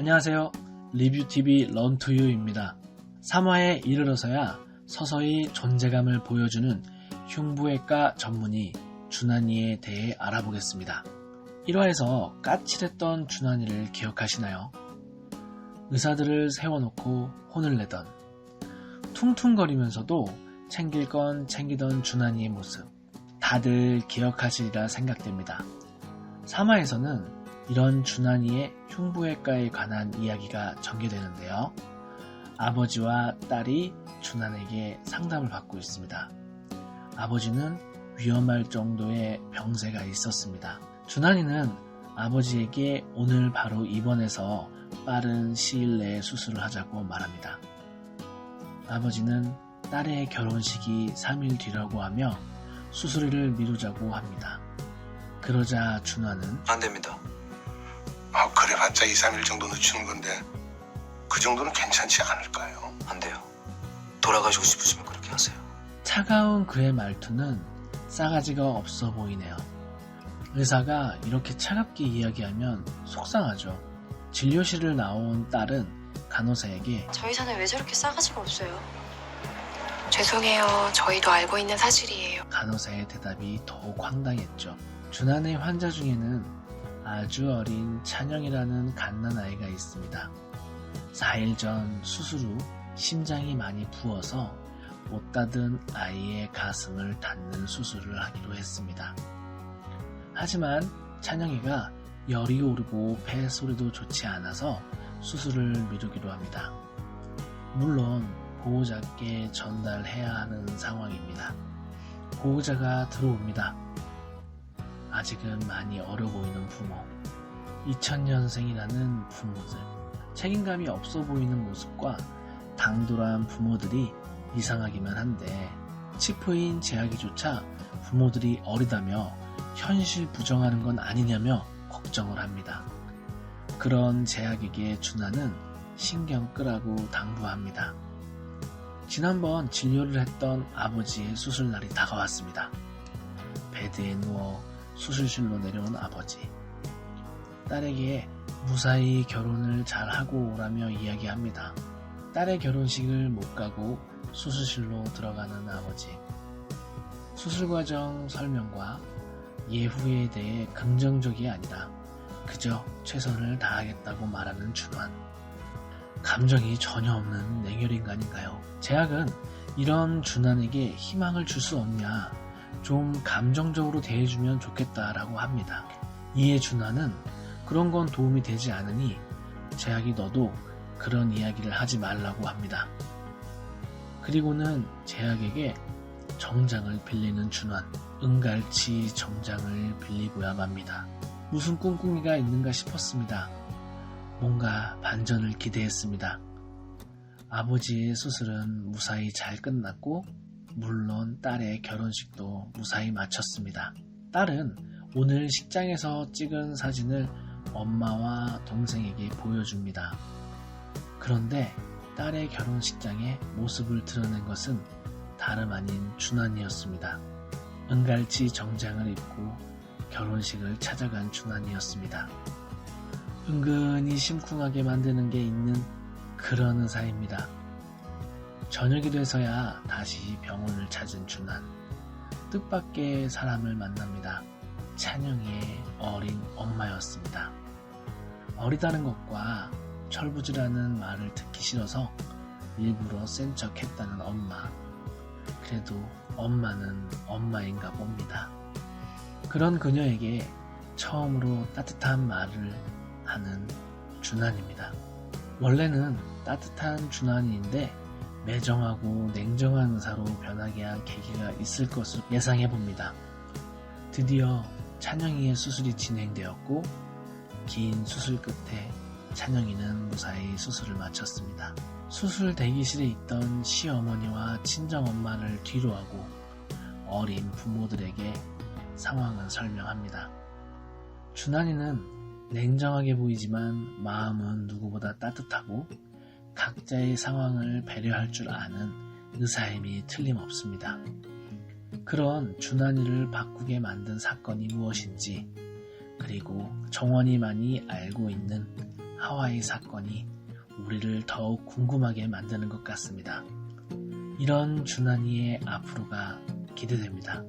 안녕하세요. 리뷰TV 런투유입니다. 3화에 이르러서야 서서히 존재감을 보여주는 흉부외과 전문의 준환이에 대해 알아보겠습니다. 1화에서 까칠했던 준환이를 기억하시나요? 의사들을 세워놓고 혼을 내던 퉁퉁거리면서도 챙길 건 챙기던 준환이의 모습 다들 기억하시리라 생각됩니다. 3화에서는 이런 준환이의 흉부외과에 관한 이야기가 전개되는데요. 아버지와 딸이 준환에게 상담을 받고 있습니다. 아버지는 위험할 정도의 병세가 있었습니다. 준환이는 아버지에게 오늘 바로 입원해서 빠른 시일 내에 수술을 하자고 말합니다. 아버지는 딸의 결혼식이 3일 뒤라고 하며 수술을 미루자고 합니다. 그러자 준환은 안 됩니다. 아, 그래봤자 2, 3일 정도 늦추는 건데 그 정도는 괜찮지 않을까요? 안 돼요. 돌아가시고 싶으시면 그렇게 하세요. 차가운 그의 말투는 싸가지가 없어 보이네요. 의사가 이렇게 차갑게 이야기하면 속상하죠. 진료실을 나온 딸은 간호사에게 저희 사는 왜 저렇게 싸가지가 없어요? 죄송해요. 저희도 알고 있는 사실이에요. 간호사의 대답이 더욱 황당했죠. 준환의 환자 중에는 아주 어린 찬영이라는 갓난 아이가 있습니다. 4일 전 수술 후 심장이 많이 부어서 못 닫은 아이의 가슴을 닫는 수술을 하기로 했습니다. 하지만 찬영이가 열이 오르고 폐 소리도 좋지 않아서 수술을 미루기로 합니다. 물론 보호자께 전달해야 하는 상황입니다. 보호자가 들어옵니다. 아직은 많이 어려 보이는 부모. 2000년생이라는 부모들. 책임감이 없어 보이는 모습과 당돌한 부모들이 이상하기만 한데 치포인 제약이조차 부모들이 어리다며 현실 부정하는 건 아니냐며 걱정을 합니다. 그런 제약에게 준하는 신경 끄라고 당부합니다. 지난번 진료를 했던 아버지의 수술날이 다가왔습니다. 베드에 누워 수술실로 내려온 아버지. 딸에게 무사히 결혼을 잘 하고 오라며 이야기합니다. 딸의 결혼식을 못 가고 수술실로 들어가는 아버지. 수술 과정 설명과 예후에 대해 긍정적이 아니라 그저 최선을 다하겠다고 말하는 준환. 감정이 전혀 없는 냉혈인간인가요? 제약은 이런 준환에게 희망을 줄 수 없냐, 좀 감정적으로 대해주면 좋겠다라고 합니다. 이에 준환은 그런 건 도움이 되지 않으니 제약이 너도 그런 이야기를 하지 말라고 합니다. 그리고는 제약에게 정장을 빌리는 준환, 은갈치 정장을 빌리고야 맙니다. 무슨 꿍꿍이가 있는가 싶었습니다. 뭔가 반전을 기대했습니다. 아버지의 수술은 무사히 잘 끝났고, 물론 딸의 결혼식도 무사히 마쳤습니다. 딸은 오늘 식장에서 찍은 사진을 엄마와 동생에게 보여줍니다. 그런데 딸의 결혼식장에 모습을 드러낸 것은 다름 아닌 준환이었습니다. 은갈치 정장을 입고 결혼식을 찾아간 준환이었습니다. 은근히 심쿵하게 만드는 게 있는 그런 의사입니다. 저녁이 돼서야 다시 병원을 찾은 준환. 뜻밖의 사람을 만납니다. 찬영이의 어린 엄마였습니다. 어리다는 것과 철부지라는 말을 듣기 싫어서 일부러 센 척 했다는 엄마. 그래도 엄마는 엄마인가 봅니다. 그런 그녀에게 처음으로 따뜻한 말을 하는 준환입니다. 원래는 따뜻한 준환이인데 매정하고 냉정한 의사로 변하게 한 계기가 있을 것으로 예상해 봅니다. 드디어 찬영이의 수술이 진행되었고 긴 수술 끝에 찬영이는 무사히 수술을 마쳤습니다. 수술 대기실에 있던 시어머니와 친정엄마를 뒤로 하고 어린 부모들에게 상황을 설명합니다. 준환이는 냉정하게 보이지만 마음은 누구보다 따뜻하고 각자의 상황을 배려할 줄 아는 의사임이 틀림없습니다. 그런 준환이를 바꾸게 만든 사건이 무엇인지 그리고 정원이만이 알고 있는 하와이 사건이 우리를 더욱 궁금하게 만드는 것 같습니다. 이런 준환이의 앞으로가 기대됩니다.